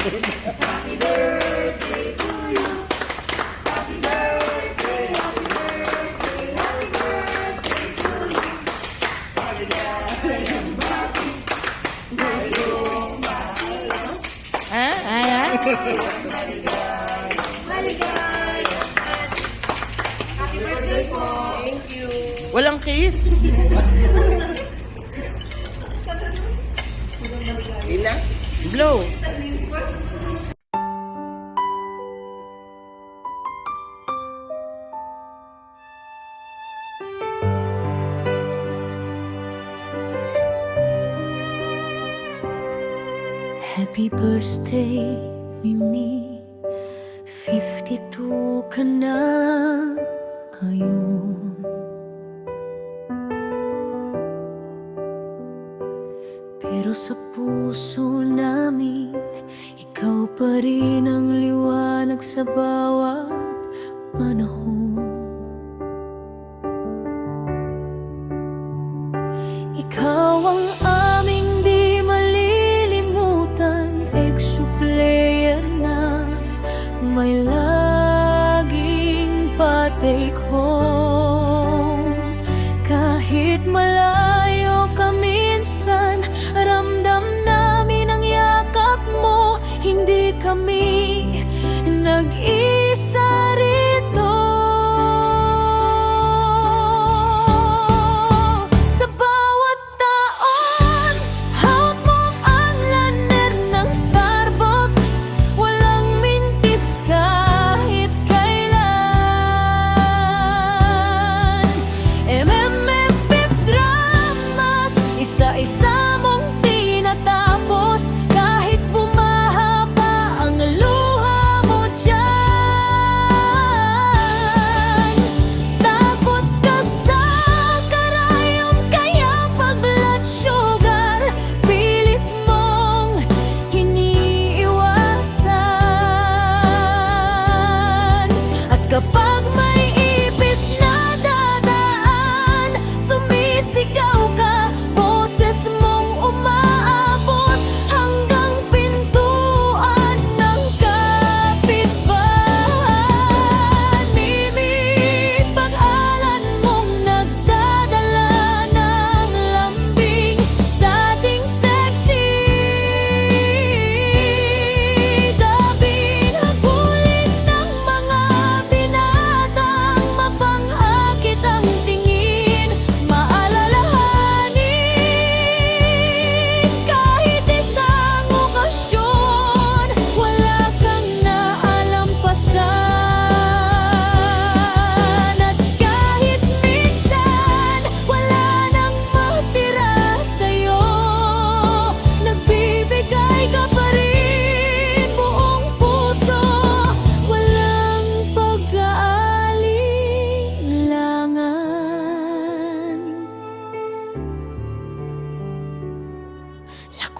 Ha? Ayan. Walang kiss. Ina? Blow. Happy birthday, Mimi 52 ka na ngayon Pero sa puso namin Ikaw pa rin ang liwanag sa bawat panahon. Ikaw ang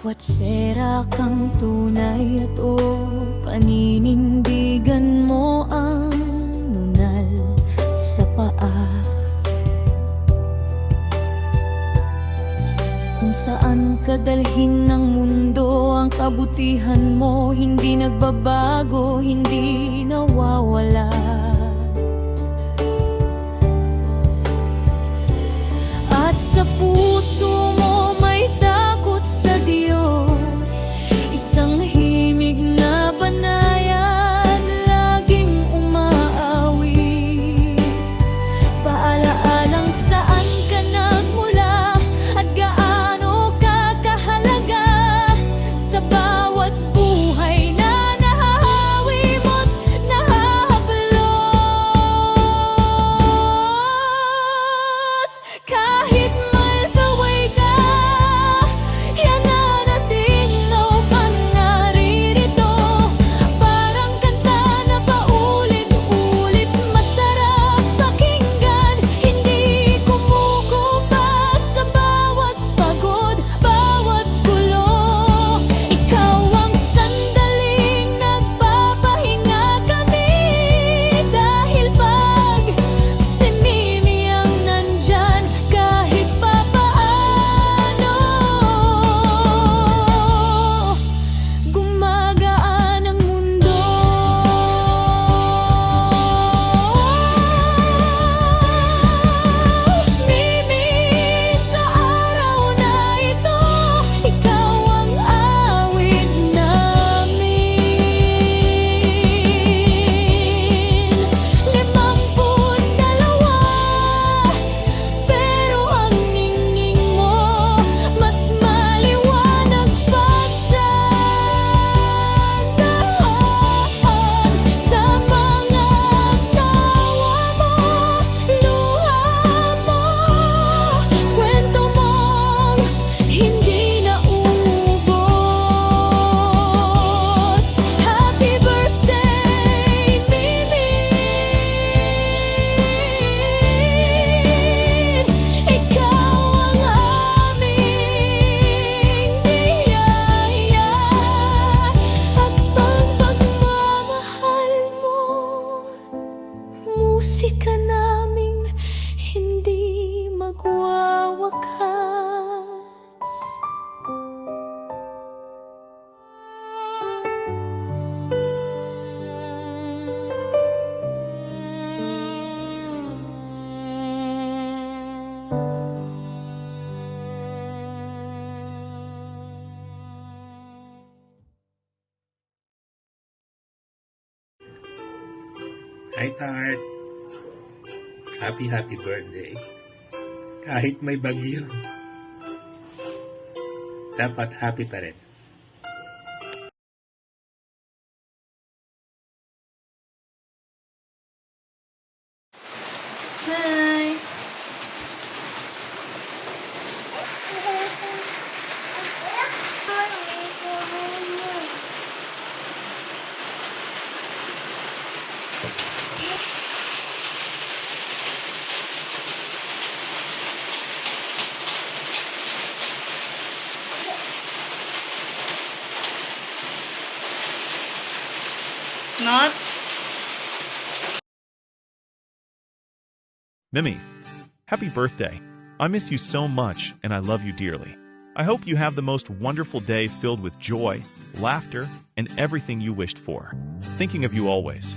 Lakwat sera kang tunay at o Paninindigan mo ang nunal sa paa. Kung saan kadalhin ng mundo ang kabutihan mo Hindi nagbabago, hindi Hi, Tart. Happy, happy birthday. Kahit may bagyo. Dapat happy pa rin. Nuts? Mimi, happy birthday. I miss you so much and I love you dearly. I hope you have the most wonderful day filled with joy, laughter, and everything you wished for. Thinking of you always.